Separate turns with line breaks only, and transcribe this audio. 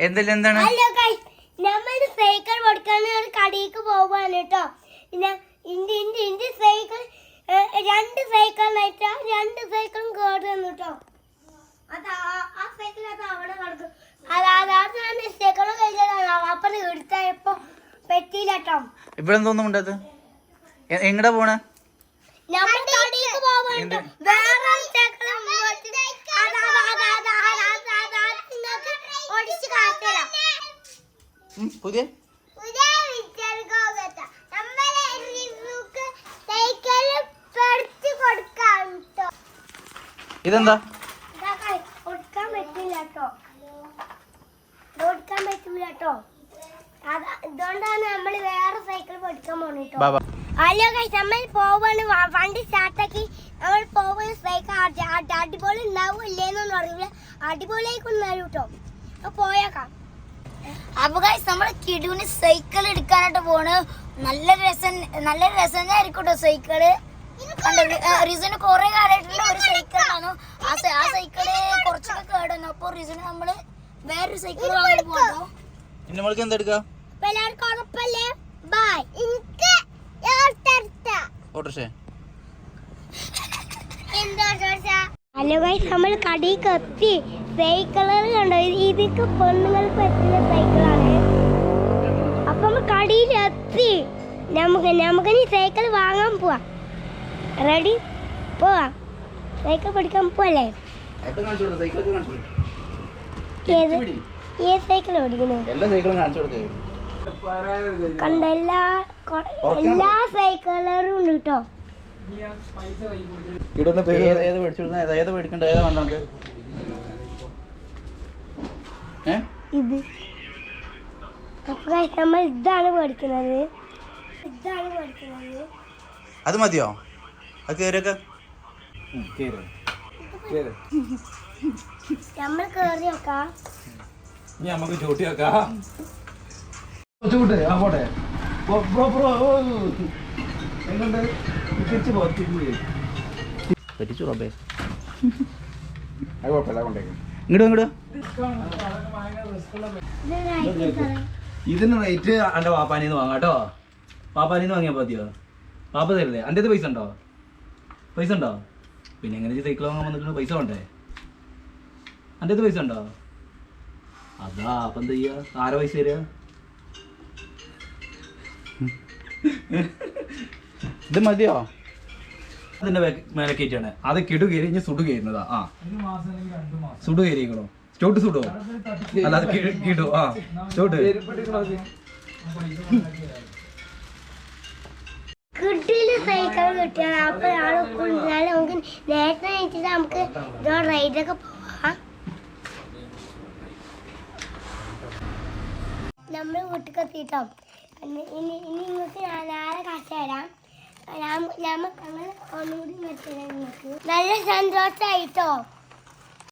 എന്തെല്ലാം എന്താണ്?
നമ്മൾ സൈക്കിൾ പഠിക്കാൻ ഒരു കടയിലേക്ക് പോവാണ് കേട്ടോ. ഇന്റെ ഇന്റെ ഇന്റെ സൈക്കിൾ രണ്ട് സൈക്കിളിനായിട്ട് രണ്ട് സൈക്കിളും കേട് വന്നു കേട്ടോ. അത് ആ- സൈക്കിൾ അത് അവിടെ കിടക്കും. അത് അതാണ് ഞാൻ സൈക്കിൾ കഴിഞ്ഞതാണ് അപ്പം എടുത്തപ്പോ പറ്റിയില്ല കേട്ടോ.
ഇവിടെ എന്തോന്നും ഉണ്ടത് എങ്ങടാ പോണേ?
നമ്മൾ കടയിലേക്ക് പോവാണ് വേറെ സൈക്കിൾ നിങ്ങൾക്ക് ഓടിച്ച് കാട്ടില്ല
പുതിയ? ഇതെന്താ?
കൊടുക്കാൻ പറ്റില്ല കേട്ടോ. കൊടുക്കാൻ പറ്റില്ല കേട്ടോ. ഇതുകൊണ്ടാണ് നമ്മൾ വേറെ സൈക്കിൾ പഠിക്കാൻ ഹലോ ഗൈസ് നമ്മൾ പോവാണ്. വണ്ടി സ്റ്റാർട്ടാക്കി നമ്മൾ പോകുന്ന സൈക്കിൾ അടി- അടി- അടിപൊളി ഉണ്ടാവും ഇല്ലേന്നൊന്നും അറിയില്ല. അടിപൊളിയായിക്കൊന്നും തരും കേട്ടോ പോയേക്കാം.
അപ്പൊ ഗൈസ് നമ്മൾ കിടുവിന് സൈക്കിൾ എടുക്കാനായിട്ട് പോണ്. നല്ല രസം നല്ല രസം ആയിരിക്കും കേട്ടോ സൈക്കിൾ റിസന് കുറെ കാലമായിട്ടുള്ള ഒരു സൈക്കിളാണ് ആ ആ സൈക്കിൾ കുറച്ചൊക്കെ കേടുന്നു അപ്പൊ റിസന് നമ്മൾ വേറൊരു സൈക്കിൾ വാങ്ങാൻ പോകണോ
ഇനി നമ്മൾക്ക് എന്താ എടുക്കാം?
എല്ലാവർക്കും ഉറപ്പല്ലേ? ബൈ എനിക്ക്
ഓട്ടോഷേ
ഹലോ ഗൈസ് നമ്മൾ കടി എത്തി. സൈക്കിളുകൾ കണ്ടോ? ഇത് ഇതൊക്കെ പെണ്ണുങ്ങൾക്ക് പറ്റുന്ന സൈക്കിളാണ് അപ്പൊ കടയിൽ എത്തി. നമുക്ക് നമുക്ക് ഇനി സൈക്കിൾ വാങ്ങാൻ പോവാം. റെഡി? പോവാം. സൈക്കിൾ പഠിക്കാൻ പോവല്ലേ? ഏത്? ഏത് സൈക്കിൾ ഓടിക്കുന്നത് കണ്ട എല്ലാ എല്ലാ സൈക്കിളുകളും ഉണ്ട് കേട്ടോ.
ഇവിടെ ഏത് മേടിച്ചു ഏതാ മേടിക്കണ്ട? ഏതാ വേണ്ട നമുക്ക്? ഏ
ഇത്. നമ്മൾ ഇതാണ് പഠിക്കുന്നത്. ഇതാണ് പഠിക്കുന്നത്.
അത് മതിയോ? അത് കയറിയൊക്കെ
നമ്മൾ കേറി നോക്കാം.
ഇനി നമുക്ക് ചൂട്ടി നോക്കാം ചൂട്ട് ആ പോട്ടെ. ബ്രോ ബ്രോ ബ്രോ എങ്ങോട്ട്? തിരിച്ചു പോ തിരിഞ്ഞ്
പറ്റിച്ചു റബ്ബേ.
അത് കുഴപ്പമില്ല കൊണ്ടേക്കും
ഇങ്ങോട്ട് ഇങ്ങോട്ട്
ഇത് right side.
ഇതിന് റേറ്റ് എന്റെ പാപ്പാനിന്ന് വാങ്ങാം കേട്ടോ. പാപ്പാനിന്ന് വാങ്ങിയാൽ മതിയോ? പാപ്പ തരില്ലേ? എന്റെ പൈസ ഉണ്ടോ? പൈസ ഉണ്ടോ? പിന്നെ എങ്ങനെ സൈക്കിൾ വാങ്ങാൻ വന്നിട്ട് പൈസ വേണ്ടേ? എന്റെ പൈസ ഉണ്ടോ? അതാ അപ്പം എന്താ ചെയ്യുക ആരെ പൈസ തരിക
ഇത് മതിയോ?
അതിന്റെ മേലെ കയറ്റാണ് അത് കിടു കയറി ഇനി സുടു കയറുന്നതാ. ആ. സുടു കയറിക്കണോ ചോട്ട് സൂടോ അല്ല അത് കിടു- ആ ചോട്ട്.
കിട്ടിയില്ല സൈക്കിൾ ഇനി ഇനി നിങ്ങൾക്ക് നാളെ കാശ് തരാം. ഞാൻ ഒന്നുകൂടി നിങ്ങൾക്ക്. നല്ല സന്തോഷമായിട്ടോ